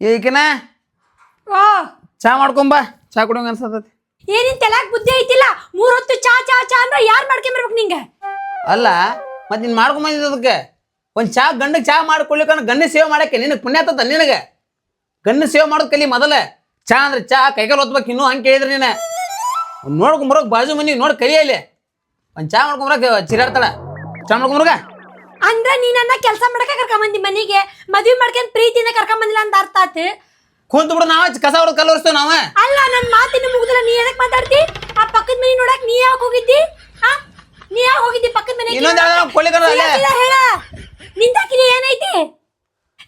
ಈಕಿನ ಓ. ಚಾ ಮಾಡ್ಕೊಂಬ ಚಾ ಕುಡಿಯಂಗ ಅನ್ಸತೈತಿ. ಏನಿನ್ ತಲಾಕ್ ಬುದ್ಧಿ ಐತಿಲ್ಲ? ಮೂರ್ ಹೊತ್ತು ಚಾ ಚಾ ಚಾ ಅಂದ್ರೆ ಯಾರ್ ಮಾಡ್ಕೊಂಬರ್ಬೇಕು ನಿಂಗೆ? ಅಲ್ಲ ಮತ್ತೆ ನೀನು ಮಾಡ್ಕೊಂಬಂದಿದ್ದ ಅದಕ್ಕೆ ಒಂದ್ ಚಾ ಗಂಡಗೆ ಚಾ ಮಾಡ್ಕೊಳ್ಲಿಕ್ಕ ಗಂಡ ಸೇವೆ ಮಾಡಕ್ಕೆ ನಿನಗೆ ಪುಣ್ಯ ಆತದ ನಿನಗೆ? ಗಂಡ ಸೇವೆ ಮಾಡೋದ್ ಕಲಿ ಮೊದಲೇ. ಚಾ ಅಂದ್ರೆ ಚಾ ಕೈಕಾಲು ಒತ್ಬೇಕು ಇನ್ನೂ ಹಂಗೆ ಕೇಳಿದ್ರೆ ನೀನು. ನೋಡ್ಕೊಂಬರೋಕ್ ಬಾಜು ಮನಿ ನೋಡಿ ಕಲಿಯಲ್ಲಿ ಒಂದ್ ಚಾ ಮಾಡ್ಕೊಂಬರಕ್ ಚಿರಾಡ್ತಾಳ ಚಾ ಮಾಡ್ಕೊಂಬರ್ಗ ಅಂದ್ರ ನೀ ನನ್ನ ಕೆಲಸ ಮಾಡಕ ಕರ್ಕೊಂಬಂದಿ ಮನಿಗೆ ಮದ್ವಿ ಮಾಡ್ಕೊಂಡ್ ಪ್ರೀತಿಯಿಂದ ಕರ್ಕೊಂಬಂದಿಲ್ಲ ಅಂತ ಅರ್ಥ ಆತು? ಕುಂತು ಬಿಡು ನಾವು ಕಸ ಹೊಡೆದು ಕಲ್ಲು ಒರೆಸ್ತೇವೆ ನಾವು. ಅಲ್ಲ ನನ್ ಮಾತಿನ ಮುಗ್ದಿಲ್ಲ ನೀ ಎದಕ್ ಮಾತಾಡ್ತಿ? ಆ ಪಕ್ಕದ ಮನಿ ನೋಡಕ್ ನೀ ಯಾವಾಗ ಹೋಗಿದ್ದಿ? ಆ ನೀ ಯಾವಾಗ ಹೋಗಿದ್ದಿ ಪಕ್ಕದ ಮನೆಗೆ? ಇನ್ನೊಂದ್ ಯಾವ್ದಾರ ಅಲ್ಲೇ. ಇಲ್ಲ, ಹೇಳ? ನಿಂದಾಕಿಲಿ ಏನೈತಿ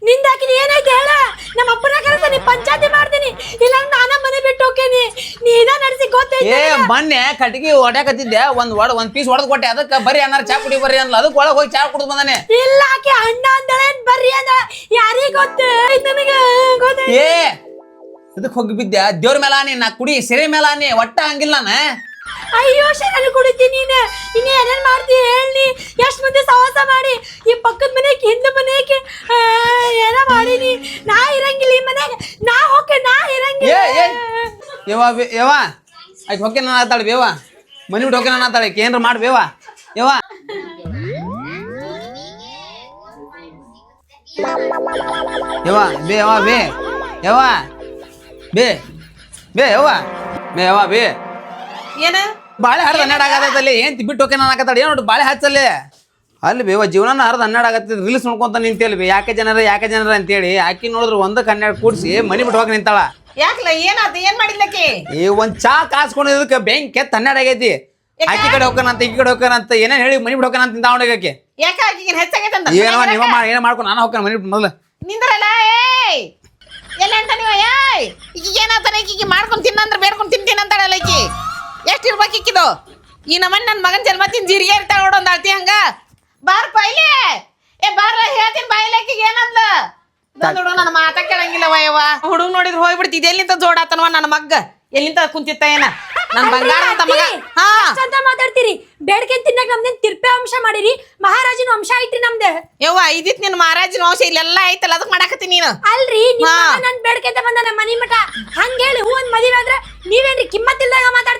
ನಿಂದಾಕಿನಿ ಏನೈತೆ ಹೇಳ? ನಮ್ಮ ಅಪ್ಪನ ಕರೆಸ್ತೀನಿ ಪಂಚಾಯತಿ ಮಾಡ್ತೀನಿ. ಇಲ್ಲ ನಾನ ಮನೆ ಬಿಟ್ಟು ಹೋಗ್ತೇನೆ. ನೀನ ನಡೆಸಿ ಗೊತ್ತೈತೆ ಏ ಮೊನ್ನೆ ಕಟ್ಗಿ ಹೊಡ್ಯಾಕತ್ತಿದ್ದೆ. ಒಂದ್ ಒಡ ಒಂದ್ ಪೀಸ್ ಹೊಡೆದ್ ಕೊಟ್ಟೆ. ಅದಕ್ಕೆ ಬರ್ರಿ ಅನ್ನಾರ ಚಾ ಕುಡಿ ಬರ್ರಿ ಅನ್ಲ. ಅದಕ್ಕೆ ಒಳಗೆ ಹೋಗಿ ಚಾ ಕುಡ್ದು ಬಂದಾನೆ. ಇಲ್ಲ ಆಕೆ ಅಣ್ಣ ಅಂದಳೆ ಬರ್ರಿ ಅಂದ. ಯಾರಿಗ ಗೊತ್ತು? ನನಗ ಗೊತ್ತೈತಿ ಏ ಇದಕ್ಕೆ ಹೋಗಿ ಬಿದ್ದೆ. ದೇವ್ರ ಮೇಲಾನಿ ನಾ ಕುಡಿ ಸಿರಿ ಮೇಲಾನಿ ಒಟ್ಟ ಹಂಗಿಲ್ಲ ನಾನು. ಅಯ್ಯೋ ಶರಣ ಕುಡಿತಿ ನೀನು. ಇನ್ನು ಏನೇನ್ ಮಾಡ್ತಿ ಹೇಳಿ ಎಷ್ಟು ಮಂದಿ ಸಾಹಸ ಮಾಡಿ. ಈ ಪಕ್ಕದ ಮನೆಗೆ, ಹಿಂದೆ ಮನೆಗೆ ಏನೋ ಮಾಡೀನಿ. ನಾ ಇರಂಗಿಲ್ಲ ಈ ಮನೆಗೆ. ನಾ ಹೋಕೆ, ನಾ ಇರಂಗಿಲ್ಲ. ಏ ಯವ್ವ ಆಯ್ತು ಹೊಕ್ಕೆ ನಾನು ಆತಾಳ ಬೇವ ಮನಿ ಬಿಟ್ಟು ಹೊಕ್ಕೆ ನಾನು ಆತಾಳೆ. ಏನ್ರ ಮಾಡಿ ಬೇವ ಯವ್ವ. ಯವ್ವ, ಬೇ ಯವ್ವ ಬೇ. ಯವ್ವ. ಬೇ ಬೇ, ಯವ್ವ. ಬೇ ಯವ್ವ, ಬೇ. ಏನ? ಬಾಳೆ ಹರಿದ ಹನ್ನೆರಡು ಆಗತ್ತಲ್ಲಿ ಏನ್ ಬಿಟ್ಟು ಹೋಗಿ ನಾನು ಹಾಕತ್ತಾಳೆ ಏನು ಬಾಳೆ ಹಚ್ಚಲ್ಲಿ. ಅಲ್ಲಿ ಬೇವ ಜೀವನ ಹರಿದ ಹನ್ನೆರಡು ಆಗತ್ತೆ ರಿಲೀಸ್ ನೋಡ್ಕೊಂತ ನಿಂತೇಳಿ ಬೇ. ಯಾಕೆ ಜನರ ಯಾಕೆ ಜನರ ಅಂತೇಳಿ ಆಕಿ ನೋಡಿದ್ರು ಒಂದಕ್ಕೆ ಹನ್ನೆರಡು ಕೂಡಿಸಿ ಮನಿ ಬಿಟ್ಟು ಹೋಗಿ ನಿಂತಾಳ. ಯಾಕಲ್ಲ ಏನಾತ ಏನ್ ಮಾಡಿದ್ಲಕ್ಕೆ ಈ ಒಂದ್ ಚಾ ಕಾಸ್ಕೊಂಡಿದ್ದಕ್ಕೆ ಬೆಂಕಿ ಕೆತ್ತ ಹನ್ನೆರಡು ಆಗೈತಿ. ಆಕಿ ಕಡೆ ಹೋಗ್ಕನಂತ ಈ ಕಡೆ ಹೋಗ್ಕನಂತ ಏನೇನು ಹೇಳಿ ಮನಿ ಬಿಟ್ಟು ಹೋಗ್ಕನಂತ ನಿಂತ ಅವನಿಗೆ ಯಾಕ ಆಕಿಗೆ ಹೆಚ್ಚಾಗೈತಂತ ಏನೋ ನೀವ ಮಾಡಿ ಏನೋ ಮಾಡ್ಕೊಂಡು ನಾನು ಹೋಗ್ಕನ ಮನಿ ಬಿಟ್ಟು ಮೊದಲು. ನಿಂದ್ರಲ್ಲ ಏಯ್! ಎಲ್ಲ ಅಂತ ನೀವು ಏಯ್! ಈಗ ಏನಾತಾನ ಈಕಿಗೆ ಮಾಡ್ಕೊಂಡ್ ತಿನ್ನಂದ್ರ ಬೇಡ್ಕೊಂಡ್ ತಿಂತೀನಿ ಅಂತಾಳಲ್ಲ ಈಕಿ ಈ ನಮ್ಮ ನನ್ನ ಮಗನ ಜನ್ಮ ತಿನ್ ಜೀರಿಗೆ ಇರ್ತಾಳ ನೋಡೊಂದು ಅಳ್ತಿ ಹಂಗ. ಬಾರ ಪೈಲೆ ಏ ಬಾರ ಹೇಳ್ತೀನಿ ಬಾಯಿಲೆ ಆಕಿಗೆ ಏನಂದ ನೋಡು ನನ್ನ ಮಾತ ಕೇಳಂಗಿಲ್ಲ ವಯವ್ವ. ಹುಡುಗ ನೋಡಿದ್ರೆ ಹೋಗ್ಬಿಡ್ತಿದ್ ಎಲ್ಲಿಂದ ಜೋಡಾತನವ ನನ್ನ ಮಗ್ಗ? ಎಲ್ಲಿಂದ ಕುಂತಿತ್ತ ಏನ? ನನ್ ಬಂಗಾರ ಅಂತ ಮಗ. ಹಾ. ಅಂತ ಮಾತಾಡ್ತೀರಿ. ಬೇಡಿಕೆ ತಿನ್ನಕ್ ನಮ್ದೇನ್ ತಿರ್ಪೆ ಅಂಶ ಮಾಡಿರಿ. ಮಹಾರಾಜನ ಅಂಶ ಐತ್ರಿ ನಮ್ದೆ. ಯವ್ವ ಇದಿತ್ ನಿನ್ ಮಹಾರಾಜನ ಅಂಶ ಇಲ್ಲೆಲ್ಲ ಐತಲ್ಲ ಅದಕ್ಕೆ ಮಾಡಾಕತ್ತೀನಿ ನೀನು. ಅಲ್ರಿ ನಿಮ್ಮ ಹಾ. ಮಗ ನನ್ ಬೇಡಿಕೆ ಅಂತ ನಮ್ಮ ಮನಿ ಮಠ. ಹಂಗೇಳಿ ಹೂ ಒಂದ್ ಮದುವೆ ಆದ್ರೆ ನೀವೇನ್ರಿ ಕಿಮ್ಮತ್ತಿಲ್ದಾಗ ಮಾತಾಡ್ತೀರಿ?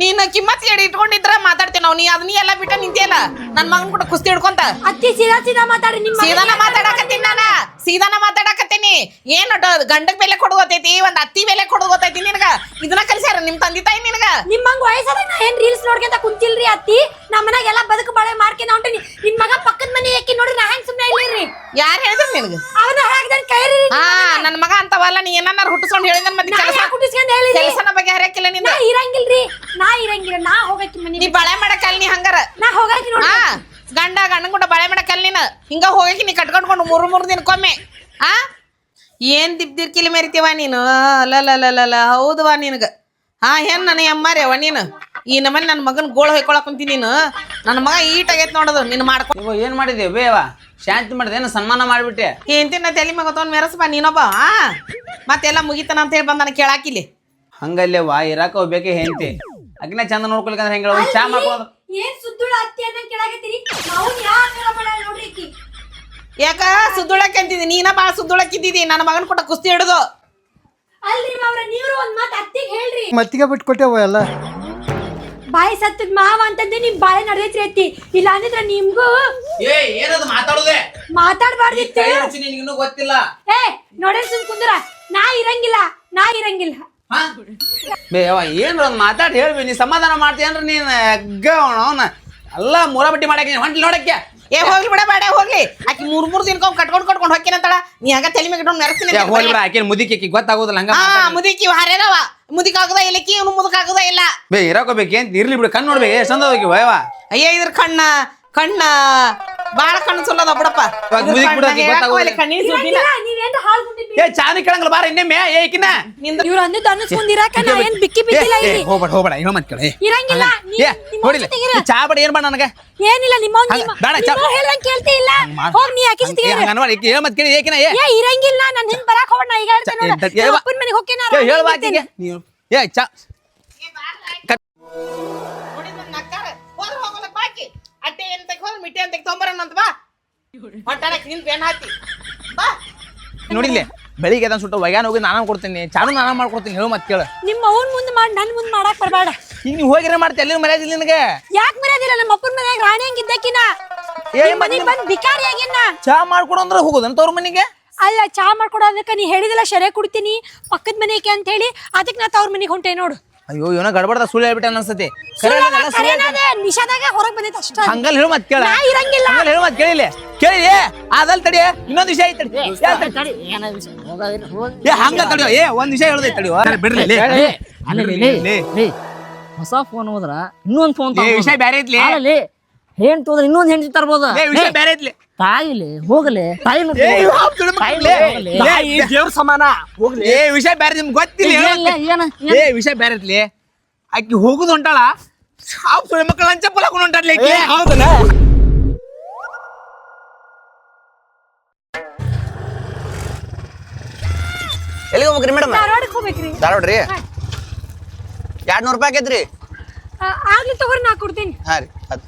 ನೀನು ಕಿಮ್ಮತ್ ಎಡಿ ಇಟ್ಕೊಂಡಿದ್ರ ಮಾತಾಡ್ತೇವೆ ನಾವು. ನೀ ಅದನ್ನ ಎಲ್ಲ ಬಿಟ್ಟ ನಿಂತಿಯಲ್ಲ ನನ್ ಮಗನ್ ಕೂಡ ಕುಸ್ತಿ ಹಿಡ್ಕೊಂತ. ಅತ್ತಿ ಸೀದಾ ಸೀದಾ ಮಾತಾಡ್ರಿ ನಿಮ್ಮ ಸೀದಾನ ಮಾತಾಡಕತ್ತೀನಿ ನಾನ. ಸೀದಾನ ಮಾತಾಡಕತ್ತೀನಿ. ಏನ್ ಗಂಡಕ್ ಬೆಲೆ ಕೊಡು ಗೊತ್ತೈತಿ? ಒಂದ್ ಅತ್ತಿ ಬೆಲೆ ಕೊಡು ಗೊತ್ತೈತಿ ನಿನಗ? ಇದನ್ನ ಕಲ್ಸ್ಯಾರ ನಿಮ್ ತಂದಿ ತಾಯಿ ನಿನಗ? ನಿಮ್ಮಂಗ್ ವಯಸ್ಸಾದ ನಾ ಏನ್ ರೀಲ್ಸ್ ನೋಡ್ಕೊಂತ ಕುಂತಿಲ್ರಿ ಅತ್ತಿ? ನಮ್ಮ ಎಲ್ಲಾ ಎಲ್ಲ ಬದುಕು ಬಾಳೆ ಮಾಡ್ಕೊಂಡ ಹೊಂಟೀನಿ. ನಿನ್ ಮಗ ಪಕ್ಕದ ಮನೆ ಯಾಕೆ ನೋಡ್ರಿ ನಾ ಹೆಂಗ್ ಸುಮ್ನೆ ಇಲ್ಲಿರಿ ಯಾರ್ ಹೇಳಿದ್ರು ನಿನಗೆ? ಅವನ ಹಾಕ್ದನ್ ಕೈರಿ ಹಾ ನನ್ ಮಗ ಅಂತವಲ್ಲ ನೀ ಏನಾರ ಹುಟ್ಟಿಸ್ಕೊಂಡು ಹೇಳಿದ ಮತ್ತೆ ಕೆಲಸ ಹುಟ್ಟಿಸ್ಕೊಂಡು ಹೇಳಿ ಕೆಲಸನ ಬಗ್ಗೆ ಹರಕಿಲ್ಲ ನಿನ್ನ ಇರಂಗಿಲ್ರಿ. ನಾ ಇರಂಗಿಲ್ಲ ನಾ ಹೋಗಕ್ಕೆ ಮನಿ ನೀ ಬಳೆ ಮಾಡಕಲ್ ನೀ ಹಂಗಾರ. ನಾ ಹೋಗಕ್ಕೆ ನೋಡಿ. ಗಂಡ ಗಂಡನ್ ಕೂಡ ಬಳೆ ಮಾಡಕಲ್ ನೀನು. ಹಿಂಗ ಹೋಗಕ್ಕೆ ನೀ ಕಟ್ಕೊಂಡ್ಕೊಂಡು ಮೂರು ಮೂರು ದಿನಕ್ಕೊಮ್ಮೆ. ಆ? ಏನ್ ದಿಬ್ದಿರ್ಕಿಲಿ ಮೆರಿತೀವ ನೀನು? ಅಲ್ಲಲ್ಲಲ್ಲಲ್ಲ ಹೌದವಾ ನಿನಗ. ಹಾ ಏನ್ ನನ್ನ ಎಮ್ಮಾರ್ಯವ ನೀನು. ಈ ನಮ್ಮನೆ ನನ್ನ ಮಗನ ಗೋಳು ಹೊಯ್ಕೊಳಕ್ ನೀನು. ನನ್ನ ಮಗ ಈಟ್ ಆಗೈತ್ ನೋಡೋದು ನೀನು ಮಾಡ್ಕೊ. ಇವ ಏನ್ ಮಾಡಿದೆ? ಬೇವ ಶಾಂತಿ ಮಾಡಿದೆ ಏನು ಸನ್ಮಾನ ಮಾಡಿಬಿಟ್ಟೆ? ಏಂತಿನ ತಲೆ ಮಗ ತೋನ್ ಮೆರಸಪ್ಪ ನೀನೊಬ್ಬ ಆ? ಮತ್ತೆಲ್ಲ ಮುಗಿತಾನ ಅಂತ ಹೇಳಿ ಬಂದಾನ ಕೇಳಾಕಿಲಿ ವಾ ಇರಾಕ ಹೋಗ್ಬೇಕೆ ಹೆಂತಿ ಅಕಿನ ಚಂದ ನೋಡ್ಕೊಳಿಕಂದ್ರೆ ಹೆಂಗ ಒಂದು ಚಾ ಮಾಡ್ಕೊಳೋದು. ಏನ್ ಸುದ್ದುಳ ಅತ್ತಿ ಅಂತ ಕೇಳಾಕತ್ತೀರಿ ನಾವು ಯಾಕೆ ಮಾಡಲ್ಲ ನೋಡ್ರಿ ಈಕಿ. ಯಾಕ? ಸುದ್ದುಳಕ್ಕೆ ಅಂತಿದ್ದಿ ನೀನ ಬಾಳ ಸುದ್ದುಳಕ್ಕಿದ್ದಿದಿ ನನ್ನ ಮಗನ ಕೊಟ್ಟ ಕುಸ್ತಿ ಹಿಡಿದು. ಅಲ್ರಿ ಮಾವ್ರ ನೀವ್ರು ಒಂದ್ ಮಾತ್ ಅತ್ತಿಗೆ ಹೇಳ್ರಿ. ಮತ್ತಿಗೆ ಬಿಟ್ಟು ಕೊಟ್ಟೆವ ಎಲ್ಲ. ಬಾಯಿ ಸತ್ತದ ಮಾವ ಅಂತಂದ್ರೆ ನಿಮ್ ಬಾಳೆ ನಡೆದೈತ್ರಿ ಅತ್ತಿ. ಇಲ್ಲ ಅಂದಿದ್ರ ನಿಮ್ಗೂ ಏ ಏನದು ಮಾತಾಡೋದೆ? ಮಾತಾಡ್ಬಾರ್ದಿತ್ತು ನಿನಗಿನ್ನೂ ಗೊತ್ತಿಲ್ಲ. ಏ ನೋಡ್ರಿ ಸುಮ್ ಕುಂದ್ರ. ನಾ ಇರಂಗಿಲ್ಲ ನಾ ಇರಂಗಿಲ್ಲ. ಹಾ? ಬೇ ಯವ್ವ ಏನ್ರ ಒಂದು ಮಾತಾಡಿ ಹೇಳ್ಬಿ ನೀ ಸಮಾಧಾನ ಮಾಡ್ತೀಯನ್ರ ನೀನ್ ಅಗ್ಗ ಅವನ ಎಲ್ಲ ಮೂರ ಬಟ್ಟಿ ಮಾಡಕ್ಕೆ ನೀನ್ ಹೊಂಟ್ಲಿ ನೋಡಕ್ಕೆ. ಏ ಹೋಗ್ಲಿ ಬಿಡ ಬೇಡ ಹೋಗ್ಲಿ. ಆಕಿ ಮೂರ್ ಮೂರ್ ದಿನ ಕಟ್ಕೊಂಡ್ ಕಟ್ಕೊಂಡ್ ಹೊಕ್ಕಿನಂತಾಳ ನೀ ಹಂಗ ತಲೆ ಮೇಲೆ ಇಟ್ಕೊಂಡು ಮೆರೆಸ್ತೀನಿ ಏ, ಹೋಗ್ಲಿ ಬಿಡ ಆಕಿನ ಮುದಿಕಿ ಗೊತ್ತಾಗೋದಿಲ್ಲ ಹಂಗ ಹಾ. ಮುದಿಕಿ ಹರೇರವ ಆಗದ ಇಲ್ಲ ಕಿ ಇವನು ಮುದಕ್ ಆಗದ ಇಲ್ಲ. ಬೇ ಇರಾಕೋಬೇಕೇಂತ ಇರ್ಲಿ ಬಿಡು ಕಣ್ಣು ನೋಡ್ಬೇಕು ಎಷ್ಟು ಚಂದ ಹೋಗಿ ವಯವ ಅಯ್ಯ ಇದ್ರ ಕಣ್ಣ ಕಣ್ಣ. ಬಾಳ ಕಣ್ಣು ಸುಲ್ಲದ ಬಿಡಪ್ಪ. ಏ ಚಾನಿ ಕೇಳಂಗಲ್ಲ ಬಾರ ಇನ್ನೊಮ್ಮೆ ಏಕಿನ ಇವ್ರು ಅಂದಿದ್ದು ಅನ್ನಿಸ್ಕೊಂಡಿರಾಕ ನಾ ಏನ್ ಬಿಕ್ಕಿ ಏ, ಏ, ಇಲ್ಲಿ? ಹೋಗ್ಬೇಡ ಹೋಗ್ಬೇಡ ಹೇಳ ಮತ್ ಕೇಳ ಇರಂಗಿಲ್ಲ ನೀ- ಏ ನೋಡಿಲ್ಲ ಚಾ ಬಡ ಏನ್ ಬಣ್ಣ ನನಗೆ? ಏನಿಲ್ಲ ನಿಮ್ಮ ಬೇಡ, ಚಾ- ಹೇಳ್ದಂಗ್ ಕೇಳ್ತಿ ಇಲ್ಲ. ಹೋಗ್ ನೀ ಇರು. ಹಂಗ ಅನ್ಬೇಡ, ಹೇಳ ಮತ್ ಕೇಳಿ ಏಕಿನ ಏ. ಏ ಇರಂಗಿಲ್ಲ ನಾನು ಹಿಂದ್ ಬರಾಕ್ ಹೋಗ್ಬೇಡ ನಾ ಈಗ ಹೇಳ್ತೇನೆ ನೋಡು. ಏ, ಏ, ಅಪ್ಪನ್ ಮನೆಗೆ ಹೋಗ್ತೇನೆ ಏ, ನೀವು ಏ ಚಾ ಮಿಟ್ಟೆ ಅಂತ ತೊಂಬರನ್ನ ಅಂತ ಬಾ. ಹೊಟ್ಟಣಕ್ ನಿನ್ ಬೆನ್ ಹಾಕಿ. ಬಾ. ನೋಡಿಲ್ಲ ಬೆಳಿಗ್ಗೆ ಅದನ್ನ ಸುಟ್ಟು ವೈಗಾನ ಹೋಗಿ ನಾನು ಕೊಡ್ತೀನಿ ಚಾನು ನಾನು ಮಾಡ್ಕೊಡ್ತೀನಿ ಹೇಳು ಮತ್ತೆ ಕೇಳು. ನಿಮ್ಮ ಅವ್ನ ಮುಂದೆ ಮಾಡಿ ನನ್ನ ಮುಂದೆ ಮಾಡಕ್ ಬರಬೇಡ. ಈಗ ನೀವು ಹೋಗಿರ ಮಾಡ್ತಿ ಅಲ್ಲಿ ಮರ್ಯಾದಿಲ್ಲ ನಿನಗೆ? ಯಾಕೆ ಮರ್ಯಾದಿಲ್ಲ ನಮ್ಮ ಅಪ್ಪನ ಮನ್ಯಾಗ ರಾಣಿ ಹಂಗಿದ್ದಕ್ಕಿನ ಮನೆಗ್ ಬಂದ್ ಬಿಕಾರಿ ಆಗಿನ ಚಾ ಮಾಡ್ಕೊಡು ಅಂದ್ರೆ ಹೋಗೋದಂತ ಅವ್ರ ಮನೆಗೆ? ಅಲ್ಲ ಚಾ ಮಾಡ್ಕೊಡೋದಕ್ಕೆ ನೀ ಹೇಳಿದಿಲ್ಲ ಶರೇ ಕುಡ್ತೀನಿ ಪಕ್ಕದ ಮನೆಗೆ ಅಂತ ಹೇಳಿ ಅದಕ್ಕೆ ನಾ ತವ್ರ ಮನೆಗೆ ಹೊಂಟೆ ನೋಡು. ಅಯ್ಯೋ ಇವನ ಗಡಬಡ್ದ ಸುಳ್ಳು ಹೇಳ್ಬಿಟ್ಟೆ ಅನ್ಸತಿ ನಿಷಾದಾಗ ಹೊರಗ್ ಬಂದೈತೆ ಅಷ್ಟ. ಹಂಗಲ್ ಹೇಳು ಮತ್ತೆ ಕೇಳ. ಇರಂಗಿಲ್ಲ. ಹಂಗಲ್ ಹೇಳು ಮತ್ತೆ ಕೇಳಿಲ್ಲ ಕೇಳಿ ಅದಲ್ ತಡಿ. ಇನ್ನೊಂದ್ ವಿಷಯ ಐತಿ ತಡಿ. ಏ ಹಂಗ. ತಡಿಯೋ ಏ ಒಂದ್ ವಿಷಯ ಹೇಳ್ದೈತಿ ತಡಿಯೋ ಸರಿ, ಬಿಡ್ರಿ ಲೇ. ಲೇ. ಹೊಸ ಫೋನ್ ಹೋದ್ರ ಇನ್ನೊಂದ್ ಫೋನ್ ವಿಷಯ ಬ್ಯಾರೆ ಐತ್ಲಿ. ಅಲ್ಲಿ ಹೋದ್ರೆ ಇನ್ನೊಂದು ಹೆಂಡತಿ ತರ್ಬೋದ? ಏ ವಿಷಯ ಬ್ಯಾರೆ ಐತ್ಲಿ ತಾಯಿಲಿ ಹೋಗಲಿ. ಏ, ದೇವ್ರ ಸಮಾನ. ಹೋಗ್ಲಿ. ಏ ವಿಷಯ ಬೇರೆ ನಿಮ್ಗೆ ಗೊತ್ತಿಲ್ಲ. ಏನ ಏ ವಿಷಯ ಬೇರೆ ಐತ್ಲಿ ಆಕಿ ಹೋಗುದು ಹೊಂಟಾಳ? ಹಾಪ್ ಸುಳ್ಳು ಮಕ್ಕಳು ಲಂಚಪ್ಪಲ್ ಹಾಕೊಂಡು ಹೊಂಟಾಡ್ಲಿ. ಎಲ್ಲಿಗೆ ಹೋಗ್ಬೇಕ್ರಿ ಮೇಡಮ್? ಧಾರವಾಡಕ್ಕೆ ಹೋಗ್ಬೇಕ್ರಿ. ಧಾರವಾಡ ರೀ? ಎರಡ್ ನೂರು ರೂಪಾಯಿ ಆಗೈತ್ರಿ ಆಗ್ಲಿ ತಗೋರಿ ನಾ ಕೊಡ್ತೀನಿ. ಹಾ ರೀ ಅದ್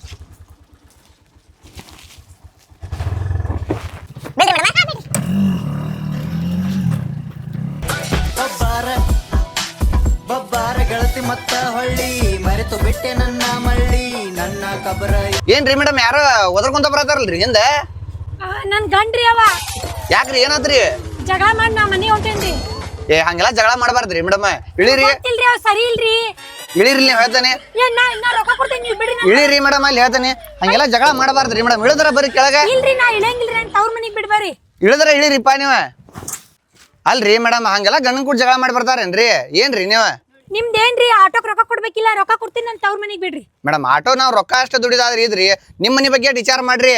ಹೊಳ್ಳಿ ಮರೆತು ಬಿಟ್ಟೆ ನನ್ನ ಮಳ್ಳಿ ನನ್ನ ಕಬರ ಏನ್ರಿ ಮೇಡಮ್ ಯಾರೋ ಒದರ್ಕೊಂತ ಬರತಾರಲ್ರಿ ಹಿಂದೆ? ನನ್ ಗಂಡ್ರಿ ಅವ. ಯಾಕ್ರಿ ಏನಾದ್ರಿ? ಜಗಳ ಮಾಡಿ ನಾ ಮನೆ ಹೊಂಟೇನ್ರಿ. ಏ ಹಂಗೆಲ್ಲ ಜಗಳ ಮಾಡಬಾರ್ದ್ರಿ ಮೇಡಮ್ ಇಳಿರಿ. ಗೊತ್ತಿಲ್ರಿ ಅವ್ ಸರಿ ಇಲ್ರಿ. ಇಳಿರಿ ನೀವು ಹೇಳ್ತಾನೆ. ಏ ನಾ ನಾ ರೊಕ್ಕ ಕೊಡ್ತೇನೆ ನೀವು ಬಿಡ್ರಿ ನನ್- ಇಳಿರಿ ಮೇಡಮ್ ಅಲ್ಲಿ ಹೇಳ್ತಾನೆ. ಹಂಗೆಲ್ಲ ಜಗಳ ಮಾಡಬಾರ್ದ್ರಿ ಮೇಡಮ್ ಇಳಿದ್ರ ಬರ್ರಿ ಕೆಳಗೆ. ಇಲ್ರಿ ನಾ ಇಳಂಗಿಲ್ರಿ ಅಂತ ಅವ್ರ ಮನೆಗೆ ಬಿಡ್ಬಾರಿ ಇಳಿದ್ರ ಇಳಿರಿಪ್ಪ ನೀವು. ಅಲ್ರಿ ಮೇಡಮ್ ಹಂಗೆಲ್ಲ ಗಂಡನ್ ಕೂಡ ಜಗಳ ಮಾಡಿ ಬರ್ತಾರೇನ್ರಿ? ಏನ್ರಿ ನೀವ? ನಿಮ್ದೇನ್ರಿ ಆಟೋಕ್ ರೊಕ್ಕ ಕೊಡ್ಬೇಕಿಲ್ಲ ರೊಕ್ಕ ಕೊಡ್ತೀನಿ ನನ್ ತವ್ರ ಮನೆಗೆ ಬಿಡ್ರಿ. ಮೇಡಮ್ ಆಟೋ ನಾವ್ ರೊಕ್ಕ ಅಷ್ಟು ದುಡಿದಾದ್ರಿ ಇದ್ರಿ. ನಿಮ್ ಮನಿ ಬಗ್ಗೆ ವಿಚಾರ ಮಾಡ್ರಿ.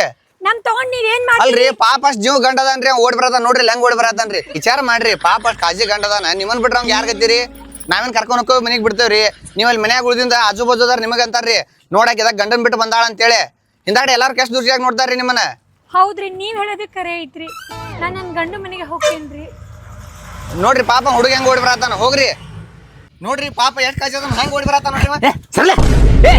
ನಮ್ ತಗೊಂಡ್ ನೀವ್ ಅಲ್ರಿ ಮಾಡ್ರಿ ಪಾಪ ಅಷ್ಟ್ ಜೀವ ಗಂಡದಾನ್ರಿ ಅವ್ ಓಡ್ ಬರದ ನೋಡ್ರಿ ಹೆಂಗ್ ಓಡ್ ಬರದನ್ರಿ ವಿಚಾರ ಮಾಡ್ರಿ ಪಾಪ ಅಷ್ಟ್ ಕಾಜಿ ಗಂಡದಾನ. ನಿಮ್ಮನ್ ಬಿಟ್ರ ಅವ್ನ್ ಯಾರ್ ಗತ್ತೀರಿ ನಾವೇನ್ ಕರ್ಕೊಂಡ್ ಹೋಗಿ ಮನಿಗ್ ಬಿಡ್ತೇವ್ರಿ? ನೀವ್ ಅಲ್ಲಿ ಮನ್ಯಾಗ ಉಳಿದಿಂದ ಆಜು ಬಾಜುದಾರ ನಿಮಗ ಅಂತಾರ್ರಿ. ನೋಡಕ್ ಇದಾಗ ಗಂಡನ್ ಬಿಟ್ಟು ಬಂದಾಳ ಅಂತೇಳಿ. ಹಿಂದಾಡಿ ಎಲ್ಲಾರು ಕೆಸ್ಟ್ ದುರ್ಜಿಯಾಗಿ ನೋಡ್ತಾರ್ರಿ ನಿಮ್ಮನ್ನ? ಹೌದ್ರಿ ನೀವ್ ಹೇಳೋದು ಕರೆ ಐತ್ರಿ. ನಾನ್ ನನ್ ಗಂಡು ಮನೆಗೆ ಹೋಗ್ತೇನ್ರಿ. ನೋಡ್ರಿ ಪಾಪ ಹುಡುಗ ಹೆಂಗ್ ಓಡಿ ಬರತಾನ ಹೋಗ್ರಿ. ನೋಡ್ರಿ ಪಾಪ ಎಷ್ಟ್ ಕಾಜಿ ಅದಾನ ಹೆಂಗ್ ಓಡಿ ಬರತ್ತ ನೋಡ್ರಿ ಸರ್ಲೆ ಏ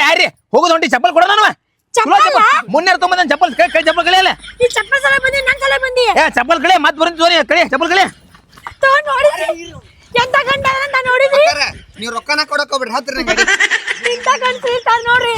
ಯಾರಿ ಹೋಗುದು ಹೊಂಟಿ ಚಪ್ಪಲ್ ಕೊಡ ನಾನು ಚಪ್ಪಲ್ಲ? ಮುನ್ನೆ ತೊಗೊಂಬಂದ ಚಪ್ಪಲ್. ಕೈ ಕೈ ಚಪ್ಪಲ್ ಕಳಿಯಲ್ಲ ಈ ಚಪ್ಪಲ್ ಸಲ ಬಂದಿ ನನ್ ಸಲ ಬಂದಿ? ಏ ಚಪ್ಪಲ್ ಕಳಿ ಮತ್ ಬರಂತ ಜೋರಿ ಕಳಿ ಚಪ್ಪಲ್ ಕಳಿ ತಗೊಂಡ್ ನೋಡಿ ಎಂತ ಗಂಡ ಅಂತ ನೋಡಿದ್ರಿ? ನೀವ್ ರೊಕ್ಕನ ಕೊಡಕ್ ಹೋಗ್ಬಿಡ್ರಿ ಹತ್ರಿ ನಂಗೆ ಇಂತ ಗಂಡ್ಸ್ರಿ ನೋಡ್ರಿ.